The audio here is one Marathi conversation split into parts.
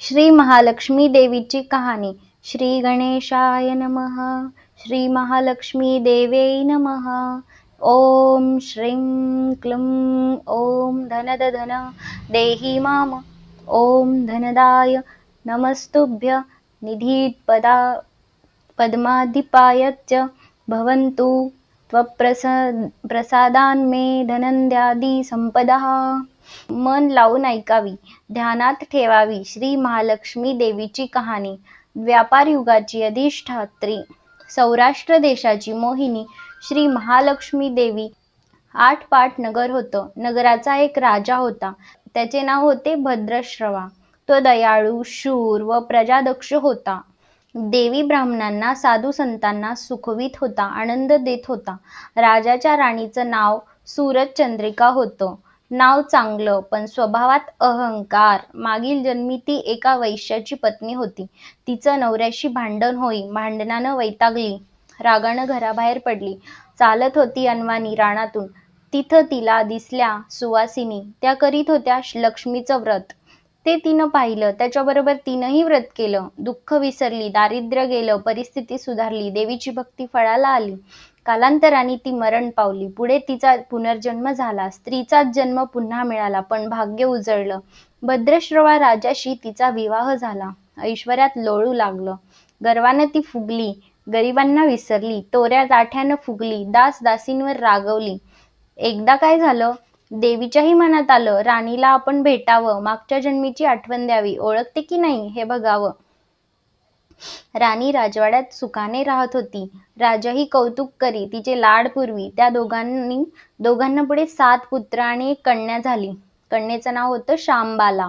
श्री महालक्ष्मी देवीची कहाणी. श्री गणेशाय नमः. श्री महालक्ष्मी देवे नमः. ओम श्रीं क्लं ओम धनदधन देही देहि माम. ओम धनदाय नमस्तुभ्य निधीत्पदा पद्माधिपायच्च भवन्तु त्वप्रस प्रसादान्मे धनंद्यादी संपदा मन लावून ऐकावी. ध्यानात ठेवावी. श्री महालक्ष्मी देवीची कहाणी. व्यापार युगाची अधिष्ठात्री. सौराष्ट्र देशाची मोहिनी. श्री महालक्ष्मी देवी. आठ पाट नगर होतं. नगराचा एक राजा होता. त्याचे नाव होते भद्रश्रवा. तो दयाळू शूर व प्रजादक्ष होता. देवी ब्राह्मणांना साधू संतांना सुखवीत होता आनंद देत होता. राजाच्या राणीचं नाव सूरज चंद्रिका होतं. नाव चांगलं पण स्वभावात अहंकार. मागील जन्मी ती एका वैश्याची पत्नी होती. तिचं नवऱ्याशी भांडण होई भांडणानं वैतागली. रागानं घराबाहेर पडली. चालत होती अनवानी रानातून. तिथं तिला दिसल्या सुवासिनी. त्या करीत होत्या लक्ष्मीचं व्रत. ते तिनं पाहिलं. त्याच्याबरोबर तिनंही व्रत केलं. दुःख विसरली दारिद्र्य गेलं परिस्थिती सुधारली देवीची भक्ती फळाला आली. कालांतराने ती मरण पावली. पुढे तिचा पुनर्जन्म झाला. स्त्रीचाच जन्म पुन्हा मिळाला पण भाग्य उजळलं. भद्रश्रवा राजाशी तिचा विवाह झाला. ऐश्वर्यात लोळू लागलं. गर्वानं ती फुगली. गरिबांना विसरली. तोऱ्या दाठ्यानं फुगली. दास दासींवर रागवली. एकदा काय झालं? देवीच्याही मनात आलं राणीला आपण भेटावं मागच्या जन्मीची आठवण द्यावी. ओळखते की नाही हे बघावं. राणी राजवाड्यात सुखाने राहत होती. राजाही कौतुक करी तिचे लाड पूर्वी. त्या दोघांनी दोघांना पुढे सात पुत्र आणि एक कन्या झाली. कन्येचं नाव होतं शांबाला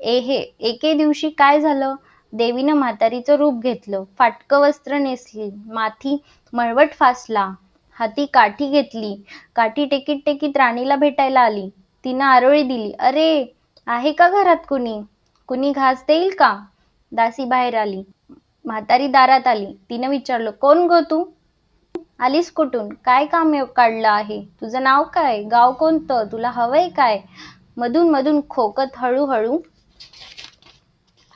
ए हे एके दिवशी काय झालं? देवीनं म्हातारीचं रूप घेतलं. फाटकं वस्त्र नेसली. माथी मळवट फासला. हाती काठी घेतली. काठी टेकीत टेकीत राणीला भेटायला आली. तिनं आरोळी दिली. अरे आहे का घरात कुणी? कुणी घास देईल का? दासी बाहेर आली. म्हातारी दारात आली. तिनं विचारलं कोण गो तू? आलीस कुठून? काय काम काढलं आहे? तुझं नाव काय? गाव कोणतं? तुला हवंय काय? मधून मधून खोकत हळूहळू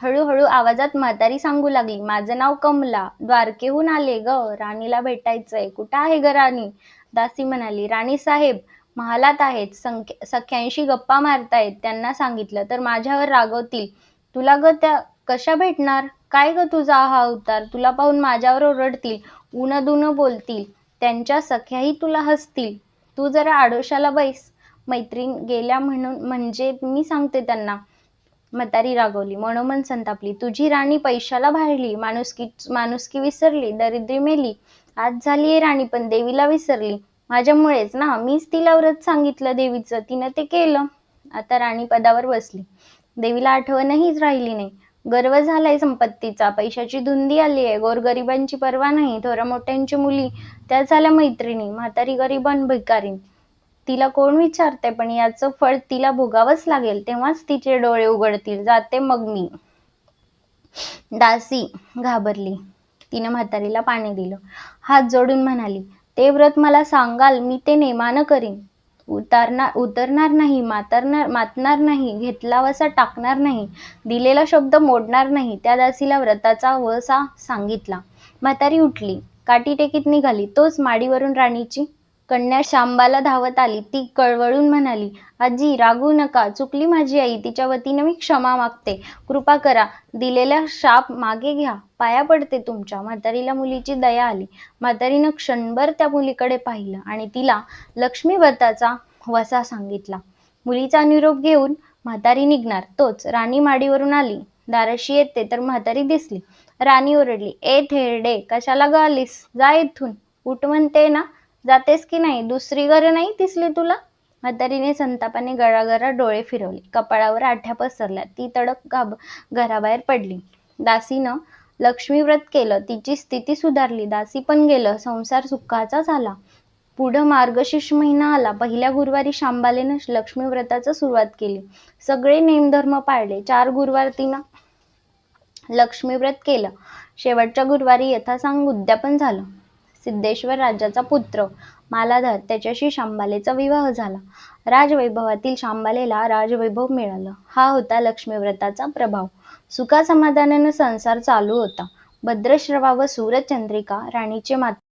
हळूहळू आवाजात म्हातारी सांगू लागली माझं नाव कमला. द्वारकेहून आले ग. राणीला भेटायचंय. कुठं आहे ग राणी? दासी म्हणाली राणी साहेब महालात आहेत. संख्या सख्यांशी गप्पा मारतायत. त्यांना सांगितलं तर माझ्यावर रागवतील. तुला ग त्या कशा भेटणार? काय ग तुझा हा अवतार तुला पाहून माझ्यावर ओरडतील उनदुन बोलतील त्यांच्या सख्याही तुला हसतील. तू जरा आडोशाला बैस. मैत्रीण गेल्या म्हणून म्हणजे मी सांगते त्यांना. म्हातारी रागवली. मनोमन संतापली. तुझी राणी पैशाला भाळली. माणुसकी माणुसकी विसरली. दरिद्री मेली. आज झालीये राणी पण देवीला विसरली. माझ्यामुळेच ना मीच तिला व्रत सांगितलं देवीचं. तिनं ते केलं. आता राणी पदावर बसली. देवीला आठवणहीच राहिली नाही. गर्व झालाय संपत्तीचा. पैशाची धुंदी आली आहे. गोरगरिबांची पर्वा नाही. थोरा मोठ्यांची मुली. त्या झाल्या मैत्रिणी. म्हातारी गरिबां भिकारीन तिला कोण विचारते पण याचं फळ तिला भोगावंच लागेल. तेव्हाच तिचे डोळे उघडतील. जाते मग मी. दासी घाबरली. तिने म्हातारीला पाणी दिलं. हात जोडून म्हणाली ते व्रत मला सांगाल. मी ते नेमानं करीन. उतारणार उतरणार नाही मातरणार मातणार नाही घेतला वसा टाकणार नाही दिलेला शब्द मोडणार नाही त्या दासीला व्रताचा वसा सांगितला. म्हातारी उठली काठी टेकीत निघाली तोच माडीवरून राणीची कन्या शांबाला धावत आली. ती कळवळून म्हणाली आजी रागू नका. चुकली माझी आई. तिच्या वतीने मी क्षमा मागते. कृपा करा. दिलेला शाप मागे घ्या. पाया पडते तुमच्या. म्हातारीला मुलीची दया आली. म्हातारीनं क्षणभर त्या मुलीकडे पाहिलं आणि तिला लक्ष्मी व्रताचा वसा सांगितला. मुलीचा निरोप घेऊन म्हातारी निघणार. तोच राणी माडीवरून आली. दाराशी येते तर म्हातारी दिसली. राणी ओरडली ए थेरडे कशाला ग आलीस? जा इथून. उठ म्हणते ना. जातेस की नाही? दुसरी गर नाही दिसली तुला? म्हातारीने संतापाने गळागळा डोळे फिरवले. कपाळावर आठ्या पसरल्या. ती तडक घाब घराबाहेर पडली. दासीनं लक्ष्मी व्रत केलं. तिची स्थिती सुधारली. दासी पण गेलं. संसार सुखाचा झाला पुढं मार्गशीर्ष महिना आला. पहिल्या गुरुवारी शांबालेनं लक्ष्मी व्रताचं सुरुवात केली. सगळे नेमधर्म पाळले. चार गुरुवार तिनं लक्ष्मी व्रत केलं. शेवटच्या गुरुवारी यथासांग उद्यापन झालं. सिद्धेश्वर राजाचा पुत्र. मालाधार त्याच्याशी शांबालेचा विवाह झाला. राजवैभवातील शांबालेला राजवैभव मिळालं. हा होता लक्ष्मीव्रताचा प्रभाव. सुखासमाधानानं संसार चालू होता. भद्रश्रवा व सूरचंद्रिका राणीचे माता